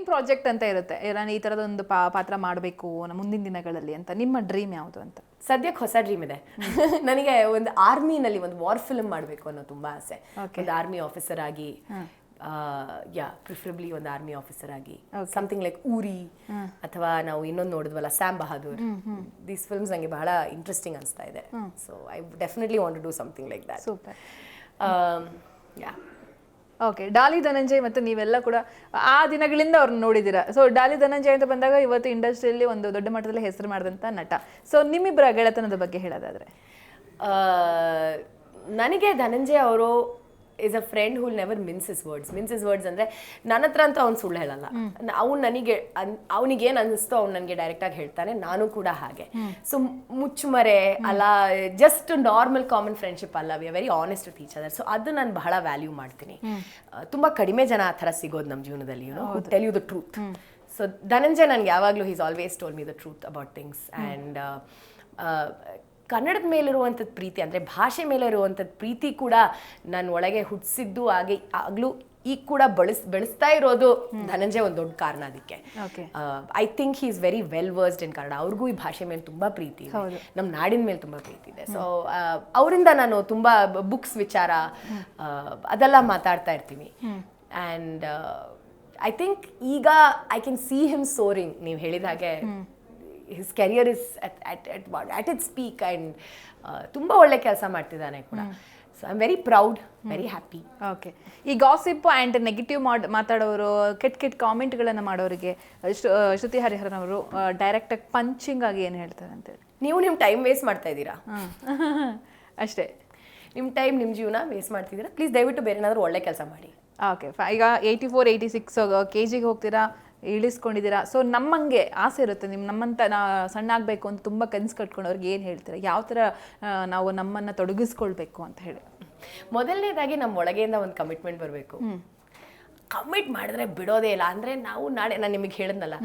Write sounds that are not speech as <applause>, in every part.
Dream project ಅಂತ ಇರುತ್ತೆ. ನಾನು ಈ ಥರದೊಂದು ಪಾ ಪಾತ್ರ ಮಾಡಬೇಕು ಮುಂದಿನ ದಿನಗಳಲ್ಲಿ ಅಂತ. ನಿಮ್ಮ ಡ್ರೀಮ್ ಯಾವುದು ಅಂತ? ಸದ್ಯಕ್ಕೆ ಹೊಸ ಡ್ರೀಮ್ ಇದೆ. <laughs> ನನಗೆ ಒಂದು ಆರ್ಮಿನಲ್ಲಿ ಒಂದು ವಾರ್ ಫಿಲ್ಮ್ ಮಾಡಬೇಕು ಅನ್ನೋ ತುಂಬಾ ಆಸೆ. ಒಂದು ಆರ್ಮಿ ಆಫೀಸರ್ ಆಗಿ ಯಾ ಪ್ರಿಫರಬ್ಲಿ ಒಂದು ಆರ್ಮಿ ಆಫೀಸರ್ ಆಗಿ ಸಮಥಿಂಗ್ ಲೈಕ್ ಊರಿ ಅಥವಾ ನಾವು ಇನ್ನೊಂದು ನೋಡಿದ್ವಲ್ಲ ಸ್ಯಾಮ್ ಬಹಾದೂರ್ ದೀಸ್ ಫಿಲ್ಮ್ಸ್ ನನಗೆ ಬಹಳ ಇಂಟ್ರೆಸ್ಟಿಂಗ್ ಅನಿಸ್ತಾ ಇದೆ. So I definitely want to do something like that super yeah okay Daali Dhananjay ಮತ್ತು ನೀವೆಲ್ಲ ಕೂಡ ಆ ದಿನಗಳಿಂದ ಅವ್ರನ್ನ ನೋಡಿದ್ದೀರಾ ಸೊ ಡಾಲಿ ಧನಂಜಯ್ ಅಂತ ಬಂದಾಗ ಇವತ್ತು ಇಂಡಸ್ಟ್ರಿಯಲ್ಲಿ ಒಂದು ದೊಡ್ಡ ಮಟ್ಟದಲ್ಲಿ ಹೆಸರು ಮಾಡಿದಂಥ ನಟ. ಸೊ ನಿಮ್ಮಿಬ್ಬರ ಗೆಳೆತನದ ಬಗ್ಗೆ ಹೇಳೋದಾದರೆ. ನನಗೆ ಧನಂಜಯ್ ಅವರು is a friend who'll never minces his words minces his words ಅಂದ್ರೆ ನನ್ನ ಹತ್ರ ಅಂತ ಅವ್ನು ಸುಳ್ಳು ಹೇಳಲ್ಲ. ಅವ್ನು ನನಗೆ ಅವನಿಗೆ ಏನು ಅನ್ನಿಸ್ತೋ ಅವ್ನು ನನಗೆ ಡೈರೆಕ್ಟಾಗಿ ಹೇಳ್ತಾನೆ. ನಾನು ಕೂಡ ಹಾಗೆ. ಸೊ ಮುಚ್ಚುಮರೆ ಅಲ್ಲ ಜಸ್ಟ್ ನಾರ್ಮಲ್ ಕಾಮನ್ ಫ್ರೆಂಡ್ಶಿಪ್ ಅಲ್ಲ. We are very honest with each other so ಅದು ನಾನು ಬಹಳ ವ್ಯಾಲ್ಯೂ ಮಾಡ್ತೀನಿ. ತುಂಬ ಕಡಿಮೆ ಜನ ಆ ಥರ ಸಿಗೋದು ನಮ್ಮ ಜೀವನದಲ್ಲಿ tell you the truth so Dhananjay ನನಗೆ ಯಾವಾಗಲೂ he's always told me the truth about things and ಕನ್ನಡದ ಮೇಲಿರುವಂಥದ್ದು ಪ್ರೀತಿ ಅಂದರೆ ಭಾಷೆ ಮೇಲೆ ಇರುವಂಥದ್ದು ಪ್ರೀತಿ ಕೂಡ ನನ್ನ ಒಳಗೆ ಹುಟ್ಟಿಸಿದ್ದು ಹಾಗೆ ಆಗಲೂ ಈಗ ಕೂಡ ಬಳಸ್ ಬೆಳೆಸ್ತಾ ಇರೋದು ಧನಂಜಯ ಒಂದು ದೊಡ್ಡ ಕಾರಣ ಅದಕ್ಕೆ. I think he is very well versed in Kannada. ಅವ್ರಿಗೂ ಈ ಭಾಷೆ ಮೇಲೆ ತುಂಬ ಪ್ರೀತಿ ಇದೆ. ನಮ್ಮ ನಾಡಿನ ಮೇಲೆ ತುಂಬ ಪ್ರೀತಿ ಇದೆ. ಸೊ ಅವರಿಂದ ನಾನು ತುಂಬ ಬುಕ್ಸ್ ವಿಚಾರ ಅದೆಲ್ಲ ಮಾತಾಡ್ತಾ ಇರ್ತೀನಿ. ಆ್ಯಂಡ್ ಐ ಥಿಂಕ್ ಈಗ I can see him soaring ನೀವು ಹೇಳಿದ ಹಾಗೆ his career is at its peak and ತುಂಬ ಒಳ್ಳೆ ಕೆಲಸ ಮಾಡ್ತಿದ್ದಾನೆ ಕೂಡ. So I am very proud very happy okay ಈ ಗಾಸಿಪ್ ಆ್ಯಂಡ್ ನೆಗೆಟಿವ್ ಮಾಡ್ ಮಾತಾಡೋರು ಕೆಟ್ಟ ಕೆಟ್ಟ ಕಾಮೆಂಟ್ಗಳನ್ನು ಮಾಡೋರಿಗೆ ಶ್ರುತಿ ಹರಿಹರನ್ ಅವರು ಡೈರೆಕ್ಟಾಗಿ ಪಂಚಿಂಗ್ ಆಗಿ ಏನು ಹೇಳ್ತಾರೆ ಅಂತೇಳಿ ನೀವು ನಿಮ್ಮ ಟೈಮ್ ವೇಸ್ಟ್ ಮಾಡ್ತಾ ಇದ್ದೀರಾ? <laughs> ಅಷ್ಟೇ. ನಿಮ್ಮ ಟೈಮ್ ನಿಮ್ಮ ಜೀವನ ವೇಸ್ಟ್ ಮಾಡ್ತಿದ್ದೀರಾ? ಪ್ಲೀಸ್ ದಯವಿಟ್ಟು ಬೇರೆ ಏನಾದರೂ ಒಳ್ಳೆ ಕೆಲಸ ಮಾಡಿ. ಓಕೆ ಈಗ eighty four eighty six K ಜಿಗೆ ಹೋಗ್ತೀರಾ? ಇಳಿಸ್ಕೊಂಡಿದ್ದೀರಾ? ಸೊ ನಮ್ಮಂಗೆ ಆಸೆ ಇರುತ್ತೆ. ನಿಮ್ಮ ನಮ್ಮಂತ ನಾ ಸಣ್ಣ ಆಗಬೇಕು ಅಂತ ತುಂಬ ಕನಸು ಕಟ್ಕೊಂಡವ್ರಿಗೆ ಏನು ಹೇಳ್ತೀರಾ? ಯಾವ ಥರ ನಾವು ನಮ್ಮನ್ನು ತೊಡಗಿಸ್ಕೊಳ್ಬೇಕು ಅಂತ ಹೇಳಿ. ಮೊದಲನೇದಾಗಿ ನಮ್ಮ ಒಳಗೆಯಿಂದ ಒಂದು ಕಮಿಟ್ಮೆಂಟ್ ಬರಬೇಕು. ಕಮಿಟ್ ಮಾಡಿದ್ರೆ ಬಿಡೋದೇ ಇಲ್ಲ. ಅಂದರೆ ನಾವು ನಾಳೆ ನಾನು ನಿಮಗೆ ಹೇಳಿದ್ನಲ್ಲ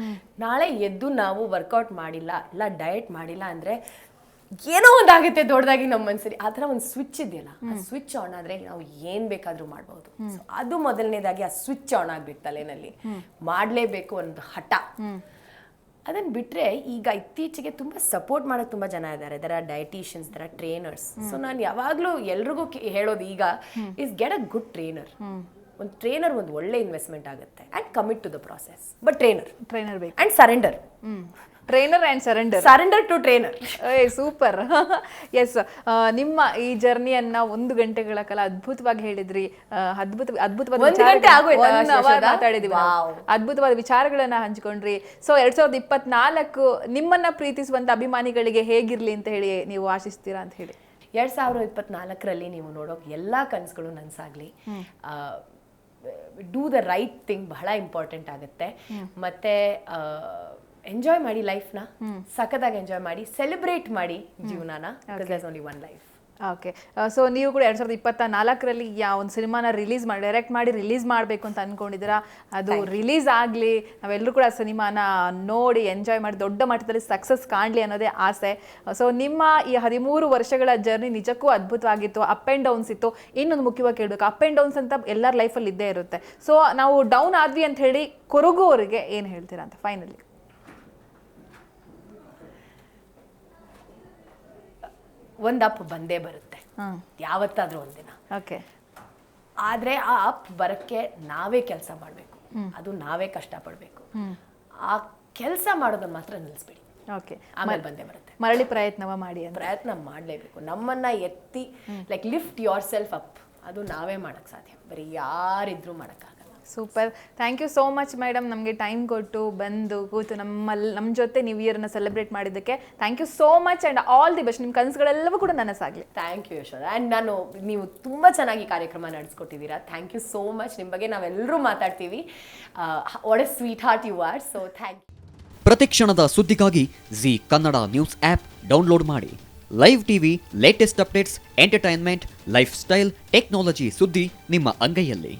ನಾಳೆ ಎದ್ದು ನಾವು ವರ್ಕೌಟ್ ಮಾಡಿಲ್ಲ ಇಲ್ಲ ಡಯಟ್ ಮಾಡಿಲ್ಲ ಅಂದರೆ ಏನೋ ಒಂದಾಗುತ್ತೆ ದೊಡ್ಡದಾಗಿ ನಮ್ಮ ಮನಸ್ಸಲ್ಲಿ ಆ ಥರ ಒಂದು ಸ್ವಿಚ್ ಇದೆಯಲ್ಲ ಆ ಸ್ವಿಚ್ ಆನ್ ಆದರೆ ನಾವು ಏನು ಬೇಕಾದರೂ ಮಾಡ್ಬೋದು. ಸೊ ಅದು ಮೊದಲನೇದಾಗಿ ಆ ಸ್ವಿಚ್ ಆನ್ ಆಗ್ಬೇಕು ತಲೆನಲ್ಲಿ. ಮಾಡಲೇಬೇಕು ಒಂದು ಹಠ. ಅದನ್ನು ಬಿಟ್ಟರೆ ಈಗ ಇತ್ತೀಚೆಗೆ ತುಂಬ ಸಪೋರ್ಟ್ ಮಾಡೋಕೆ ತುಂಬ ಜನ ಇದ್ದಾರೆ ದರ ಡಯಟಿಷಿಯನ್ಸ್ ದರ ಟ್ರೈನರ್ಸ್ ಸೊ ನಾನು ಯಾವಾಗಲೂ ಎಲ್ರಿಗೂ ಹೇಳೋದು ಈಗ is get a good trainer ಒಂದು ಟ್ರೈನರ್ ಒಂದು ಒಳ್ಳೆ ಇನ್ವೆಸ್ಟ್ಮೆಂಟ್ ಆಗುತ್ತೆ. And commit to the process but trainer trainer ಬೇಕು. And surrender trainer and surrender surrender to trainer a super S <laughs> ನಿಮ್ಮ ಈ ಜರ್ನಿಯನ್ನ ಒಂದು ಗಂಟೆಗಳ ಕಾಲ ಅದ್ಭುತವಾಗಿ ಹೇಳಿದ್ರಿ. ಅದ್ಭುತ ಅದ್ಭುತವಾದ ಒಂದು ಗಂಟೆ ಆಗೋಯ್ತಾ? ಮಾತಾಡಿದೀವಿ. ಅದ್ಭುತವಾದ ವಿಚಾರಗಳನ್ನ ಹಂಚಿಕೊಂಡ್ರಿ. ಸೊ ಎರಡ್ ಸಾವಿರದ ಇಪ್ಪತ್ನಾಲ್ಕು ನಿಮ್ಮನ್ನ ಪ್ರೀತಿಸುವಂತ ಅಭಿಮಾನಿಗಳಿಗೆ ಹೇಗಿರ್ಲಿ ಅಂತ ಹೇಳಿ ನೀವು ಆಶಿಸ್ತೀರಾ ಅಂತ ಹೇಳಿ. ಎರಡ್ ಸಾವಿರದ ಇಪ್ಪತ್ನಾಲ್ಕರಲ್ಲಿ ನೀವು ನೋಡೋ ಎಲ್ಲಾ ಕನಸುಗಳು ನನ್ಸಾಗ್ಲಿ. ಡೂ ದ ರೈಟ್ ಥಿಂಗ್ ಬಹಳ ಇಂಪಾರ್ಟೆಂಟ್ ಆಗುತ್ತೆ. ಮತ್ತೆ ಎಂಜಾಯ್ ಮಾಡಿ ಲೈಫ್ನ ಸಖತ್ತಾಗಿ ಎಂಜಾಯ್ ಮಾಡಿ ಸೆಲೆಬ್ರೇಟ್ ಮಾಡಿ ಜೀವನನ only one life okay so ನೀವು ಕೂಡ ಎರಡು ಸಾವಿರದ ಇಪ್ಪತ್ತ ನಾಲ್ಕರಲ್ಲಿ ಯಾವ ಒಂದು ಸಿನಿಮಾನ ರಿಲೀಸ್ ಮಾಡಿ ಡೈರೆಕ್ಟ್ ಮಾಡಿ ರಿಲೀಸ್ ಮಾಡಬೇಕು ಅಂತ ಅಂದ್ಕೊಂಡಿದ್ದೀರಾ ಅದು ರಿಲೀಸ್ ಆಗಲಿ ನಾವೆಲ್ಲರೂ ಕೂಡ ಆ ಸಿನಿಮಾನ ನೋಡಿ ಎಂಜಾಯ್ ಮಾಡಿ ದೊಡ್ಡ ಮಟ್ಟದಲ್ಲಿ ಸಕ್ಸಸ್ ಕಾಣಲಿ ಅನ್ನೋದೇ ಆಸೆ. ಸೊ ನಿಮ್ಮ ಈ ಹದಿಮೂರು ವರ್ಷಗಳ ಜರ್ನಿ ನಿಜಕ್ಕೂ ಅದ್ಭುತವಾಗಿತ್ತು ಅಪ್ ಆ್ಯಂಡ್ ಡೌನ್ಸ್ ಇತ್ತು. ಇನ್ನೊಂದು ಮುಖ್ಯವಾಗಿ ಕೇಳಬೇಕು ಅಪ್ ಆ್ಯಂಡ್ ಡೌನ್ಸ್ ಅಂತ ಎಲ್ಲರ ಲೈಫಲ್ಲಿ ಇದ್ದೇ ಇರುತ್ತೆ. ಸೊ ನಾವು ಡೌನ್ ಆದ್ವಿ ಅಂತ ಹೇಳಿ ಕೊರಗುವವರಿಗೆ ಏನು ಹೇಳ್ತೀರಾ ಅಂತ ಫೈನಲಿ ಒಂದು ಅಪ್ ಬಂದೇ ಬರುತ್ತೆ. ಯಾವತ್ತಾದ್ರೂ ಒಂದಿನ ಓಕೆ. ಆದರೆ ಆ ಅಪ್ ಬರಕ್ಕೆ ನಾವೇ ಕೆಲಸ ಮಾಡಬೇಕು. ಅದು ನಾವೇ ಕಷ್ಟಪಡಬೇಕು. ಆ ಕೆಲಸ ಮಾಡೋದನ್ನ ಮಾತ್ರ ನಿಲ್ಲಿಸ್ಬಿಡಿ ಓಕೆ. ಆಮೇಲೆ ಬಂದೇ ಬರುತ್ತೆ. ಮರಳಿ ಪ್ರಯತ್ನವ ಮಾಡಿ ಪ್ರಯತ್ನ ಮಾಡಲೇಬೇಕು. ನಮ್ಮನ್ನ ಎತ್ತಿ like lift yourself up ಅದು ನಾವೇ ಮಾಡಕ್ ಸಾಧ್ಯ. ಬರೀ ಯಾರಿದ್ರೂ ಮಾಡೋಕ್ಕಾಗಲ್ಲ. Super thank you so much madam ನಮಗೆ ಟೈಮ್ ಕೊಟ್ಟು ಬಂದು ಕೂತು ನಮ್ಮಲ್ಲಿ ನಮ್ಮ ಜೊತೆ ನ್ಯೂ ಇಯರ್ನ ಸೆಲೆಬ್ರೇಟ್ ಮಾಡಿದ್ದಕ್ಕೆ thank you so much and all the best ನಿಮ್ಮ ಕನಸುಗಳೆಲ್ಲವೂ ಕೂಡ ನನಸಾಗಲಿ ಥ್ಯಾಂಕ್ ಯು ಯಶೋಧ. ಆ್ಯಂಡ್ ನಾನು ನೀವು ತುಂಬ ಚೆನ್ನಾಗಿ ಕಾರ್ಯಕ್ರಮ ನಡೆಸ್ಕೊಟ್ಟಿದ್ದೀರಾ. ಥ್ಯಾಂಕ್ ಯು ಸೋ ಮಚ್ ನಿಮ್ಮ ಬಗ್ಗೆ ನಾವೆಲ್ಲರೂ ಮಾತಾಡ್ತೀವಿ. What a sweetheart you are so thank you ಪ್ರತಿಕ್ಷಣದ ಸುದ್ದಿಗಾಗಿ Zee Kannada news app download ಮಾಡಿ. Live TV latest updates entertainment lifestyle technology ಸುದ್ದಿ ನಿಮ್ಮ ಅಂಗೈಯಲ್ಲಿ.